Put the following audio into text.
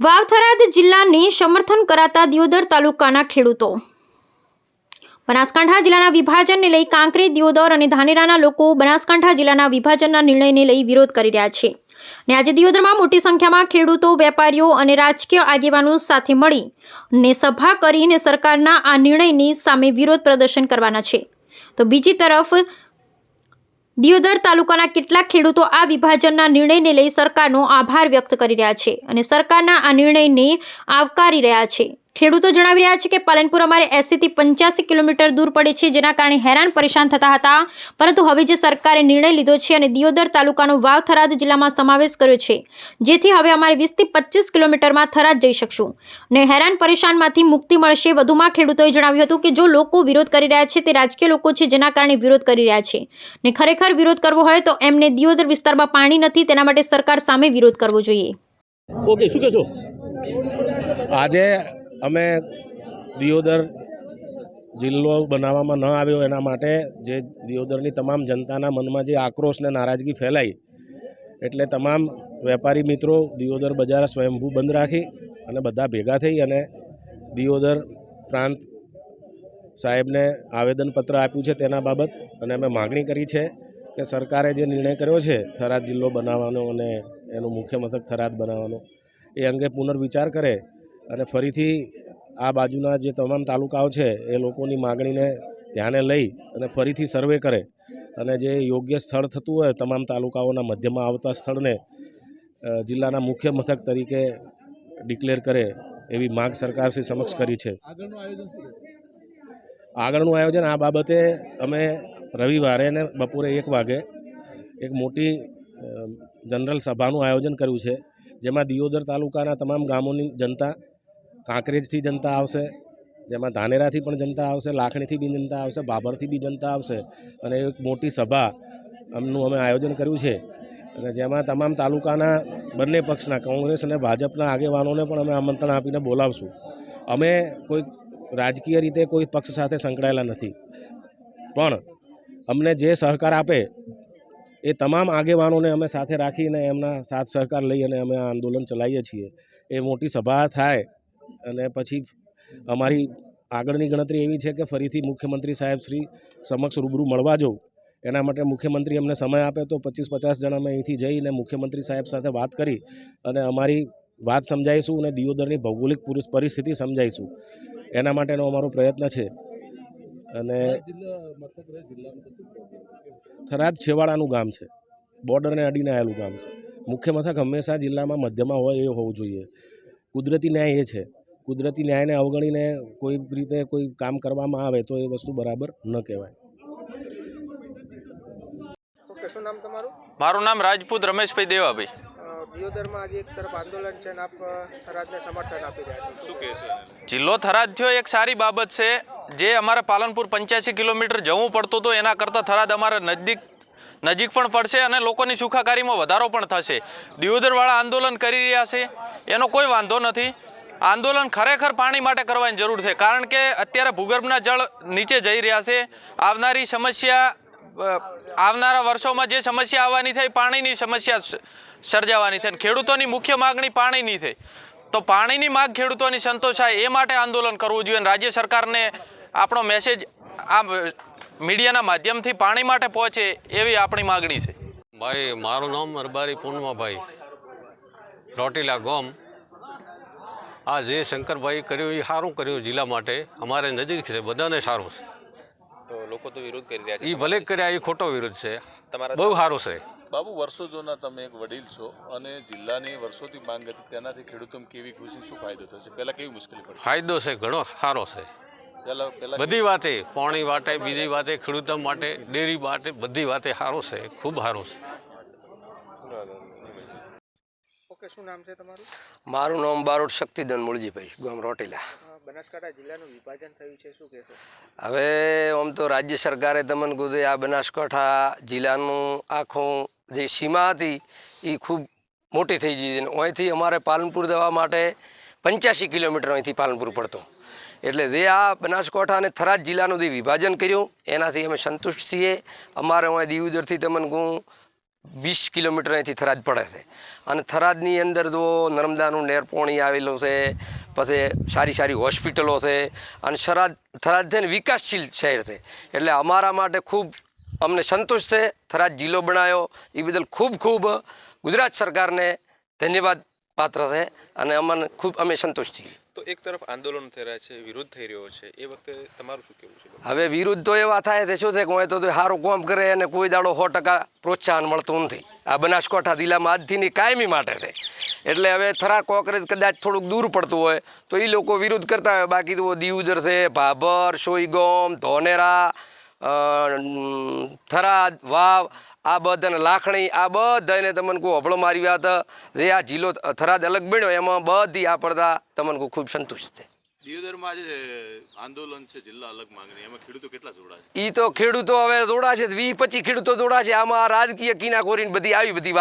વાવથરાદ જિલ્લાને સમર્થન કરાતા દિયોદર તાલુકાના ખેડૂતો. બનાસકાંઠા જિલ્લાના વિભાજનને લઈ કાંકરેજ દિયોદર અને ધાનેરાના લોકો બનાસકાંઠા જિલ્લાના વિભાજનના નિર્ણયને લઈ વિરોધ કરી રહ્યા છે. ને આજે દિયોદરમાં મોટી સંખ્યામાં ખેડૂતો, વેપારીઓ અને રાજકીય આગેવાનો સાથે મળી ને સભા કરીને સરકારના આ નિર્ણયની સામે વિરોધ પ્રદર્શન કરવાના છે. તો બીજી તરફ દિયોદર તાલુકાના કેટલાક ખેડૂતો આ વિભાજનના નિર્ણયને લઈ સરકારનો આભાર વ્યક્ત કરી રહ્યા છે અને સરકારના આ નિર્ણયને આવકારી રહ્યા છે. ખેડૂતો જણાવી રહ્યા છે કે પાલનપુર અમારે એંસીથી પંચ્યાસી કિલોમીટર દૂર પડે છે જેના કારણે હેરાન પરેશાન થતા હતા. પરંતુ હવે જે સરકારે નિર્ણય લીધો છે અને દિયોદર તાલુકાનો વાવ થરાદ જિલ્લામાં સમાવેશ કર્યો છે જેથી હવે અમારે વીસથી પચીસ કિલોમીટરમાં થરાદ જઈ શકશું. ને હેરાન પરેશાનમાંથી મુક્તિ મળશે વધુમાં ખેડૂતોએ જણાવ્યું હતું કે જો લોકો વિરોધ કરી રહ્યા છે તે રાજકીય લોકો છે જેના કારણે વિરોધ કરી રહ્યા છે. ને ખરેખર વિરોધ કરવો હોય તો એમને દિયોદર વિસ્તારમાં પાણી નથી તેના માટે સરકાર સામે વિરોધ કરવો જોઈએ. ઓકે શું કહેશો? આજે અમે દિયોદર જિલ્લો બનાવવામાં ન આવ્યો એના માટે જે દિયોદરની તમામ જનતાના મનમાં જે આક્રોશ ને નારાજગી ફેલાઈ, એટલે તમામ વેપારી મિત્રો દિયોદર બજાર સ્વયંભૂ બંધ રાખી અને બધા ભેગા થઈ અને દિયોદર પ્રાંત સાહેબને આવેદનપત્ર આપ્યું છે તેના બાબત અને અમે માગણી કરી છે કે સરકારે જે નિર્ણય કર્યો છે થરાદ જિલ્લો બનાવવાનો અને એનું મુખ્ય મથક થરાદ બનાવવાનો, એ અંગે પુનર્વિચાર કરે અને ફરીથી આ બાજુના જે તમામ તાલુકાઓ છે એ લોકોની માગણીને ધ્યાને લઈ અને ફરીથી સર્વે કરે અને જે યોગ્ય સ્થળ થતું હોય તમામ તાલુકાઓના મધ્યમાં આવતા સ્થળને જિલ્લાના મુખ્ય મથક તરીકે ડિક્લેર કરે એવી માગ સરકારશ્રી સમક્ષ કરી છે. આગળનું આયોજન આ બાબતે અમે રવિવારે ને બપોરે એક વાગે એક મોટી જનરલ સભાનું આયોજન કર્યું છે જેમાં દિયોદર તાલુકાના તમામ ગામોની જનતા કાંકરેજથી જનતા આવશે, જેમાં ધાનેરાથી પણ જનતા આવશે, લાખણીથી બી જનતા આવશે, બાબરથી બી જનતા આવશે. અને એક મોટી સભા અમનું અમે આયોજન કર્યું છે. અને જેમાં તમામ તાલુકાના બંને પક્ષના, કોંગ્રેસ અને ભાજપના આગેવાનોને પણ અમે આમંત્રણ આપીને બોલાવશું. અમે કોઈ રાજકીય રીતે કોઈ પક્ષ સાથે સંકળાયેલા નથી. પણ અમને જે સહકાર આપે એ તમામ આગેવાનોને અમે સાથે રાખીને એમના સાથ સહકાર લઈ અને અમે આ આંદોલન ચલાવીએ છીએ. એ મોટી સભા થાય અને પછી અમારી આગળની ગણતરી એવી છે કે ફરીથી મુખ્યમંત્રી સાહેબ શ્રી સમક્ષ રૂબરૂ મળવા જવું. એના માટે મુખ્યમંત્રી અમને સમય આપે તો પચીસ પચાસ જણા અમે અહીંથી જઈને મુખ્યમંત્રી સાહેબ સાથે વાત કરી અને અમારી વાત સમજાવીશું અને દિયોદરની ભૌગોલિક પરિસ્થિતિ સમજાવીશું. એના માટેનો અમારો પ્રયત્ન છે. અને થરાદ છેવાડાનું ગામ છે. બોર્ડરને અડીને આવેલું ગામ છે. મુખ્ય મથક હંમેશા જિલ્લામાં મધ્યમાં હોય એ હોવું જોઈએ. કુદરતી ન્યાય એ છે. કુદરતી ન્યાયને અવગણીને કોઈ રીતે કોઈ કામ કરવામાં આવે તો એ વસ્તુ બરાબર ન કહેવાય. શું નામ તમારું? મારું નામ રાજપૂત રમેશભાઈ દેવાભાઈ. દિયોદરમાં આજે એક તરફ આંદોલન છે અને આપ થરાદને સમર્થન આપી રહ્યા છો. શું કહેશો જિલ્લો થરાદ થયો એક સારી બાબત છે. જે અમારે પાલનપુર પંચ્યાસી કિલોમીટર જવું પડતું હતું એના કરતાં થરાદ અમારે નજદીક નજીક પણ પડશે અને લોકોની સુખાકારીમાં વધારો પણ થશે. દિયોદરવાળા આંદોલન કરી રહ્યા છે. એનો કોઈ વાંધો નથી. આંદોલન ખરેખર પાણી માટે કરવાની જરૂર છે. કારણ કે અત્યારે ભૂગર્ભના જળ નીચે જઈ રહ્યા છે. આવનારી સમસ્યા આવનારા વર્ષોમાં જે સમસ્યા આવવાની થઈ, પાણીની સમસ્યા સર્જાવાની થઈ ખેડૂતોની મુખ્ય માગણી પાણીની થઈ. તો પાણીની માગ ખેડૂતોની સંતોષાય એ માટે આંદોલન કરવું જોઈએ અને રાજ્ય સરકારને આપણો મેસેજ આ મીડિયાના માધ્યમથી પાણી માટે પહોંચે એવી આપણી માગણી છે. ભાઈ, મારું નામ અરબારી પૂર્ણમાભાઈ. રોટીલા ગોમ. આ જે શંકરભાઈ કર્યું એ સારું કર્યું જિલ્લા માટે. અમારે નજીક છે બધાને સારું છે. તો લોકો તો વિરોધ કરી રહ્યા છે. એ ભલે કર્યા એ ખોટો વિરોધ છે. તમારા બહુ સારું છે. બાબુ વર્ષો જૂના તમે એક વડીલ છો અને જિલ્લાની વર્ષોથી માંગ હતી તેનાથી ખેડૂતોને કેવી ખુશી શું ફાયદો થશે? પહેલાં કેવી મુશ્કેલી પડે ફાયદો છે ઘણો સારો છે. બધી વાતે પાણી વાટે બીજી વાતે ખેડૂતો માટે ડેરી માટે બધી વાતે સારો છે ખૂબ સારો છે. ઓકે શું નામ છે તમારું? મારું નામ બારોટ શક્તિધન મુળજીભાઈ ગામ રોટીલા. બનાસકાંઠા જિલ્લાનું વિભાજન થયું છે શું કહેશો? હવે આમ તો રાજ્ય સરકારે તમને કીધું આ બનાસકાંઠા જિલ્લાનું આખું જે સીમા હતી એ ખૂબ મોટી થઈ ગઈ અને અહીંથી અમારે પાલનપુર જવા માટે પંચ્યાસી કિલોમીટર અહીંથી પાલનપુર પડતો. એટલે જે આ બનાસકાંઠા અને થરાદ જિલ્લાનું જે વિભાજન કર્યું એનાથી અમે સંતુષ્ટ છીએ. અમારે અહીં દીવદરથી તમને કહું વીસ કિલોમીટર અહીંથી થરાદ પડે છે. અને થરાદની અંદર જો નર્મદાનું નેરપોણી આવેલું છે, પછી સારી સારી હોસ્પિટલો છે, અને થરાદ થરાદ છે ને વિકાસશીલ શહેર છે. એટલે અમારા માટે ખૂબ અમને સંતોષ છે, થરાદ જિલ્લો બનાવ્યો. એ બદલ ખૂબ ખૂબ ગુજરાત સરકારને ધન્યવાદ પાત્ર છે, અને અમને ખૂબ, અમે સંતોષ છીએ. તો એક તરફ આંદોલન થઈ રહ્યા છે, વિરોધ થઈ રહ્યો છે. એ વખતે તમારું શું કેવું છે? હવે વિરુદ્ધ તો એવા થાય તે શું છે કે હું તો સારું કોમ કરે અને કોઈ દાડો સો ટકા પ્રોત્સાહન મળતું નથી. આ બનાસકાંઠા જિલ્લામાં આજથીની કાયમી માટે છે. એટલે હવે થરા કોકરેજ કદાચ થોડુંક દૂર પડતું હોય, તો એ લોકો વિરોધ કરતા હોય. બાકી તો દિયુદર છે, ભાભર, સોઈગોમ, ધોનેરા થરા, વાવ આ બધાને લાખણી આ બધાને તમને કોઈ હબળો મારી વાત. જે આ જિલ્લો થરાદ અલગ બન્યો એમાં બધી આ પડતા તમને કહું ખૂબ સંતુષ્ટ છે. દિયોદરમાં આજે આંદોલન છે જિલ્લા અલગ માંગણી. એમાં ખેડૂતો કેટલા જોડાશે ઈ તો ખેડૂતો હવે જોડાશે વીસ પચીસ ખેડૂતો જોડાશે. આમાં રાજકીય કિનાકોરીને બધી આવી બધી વાત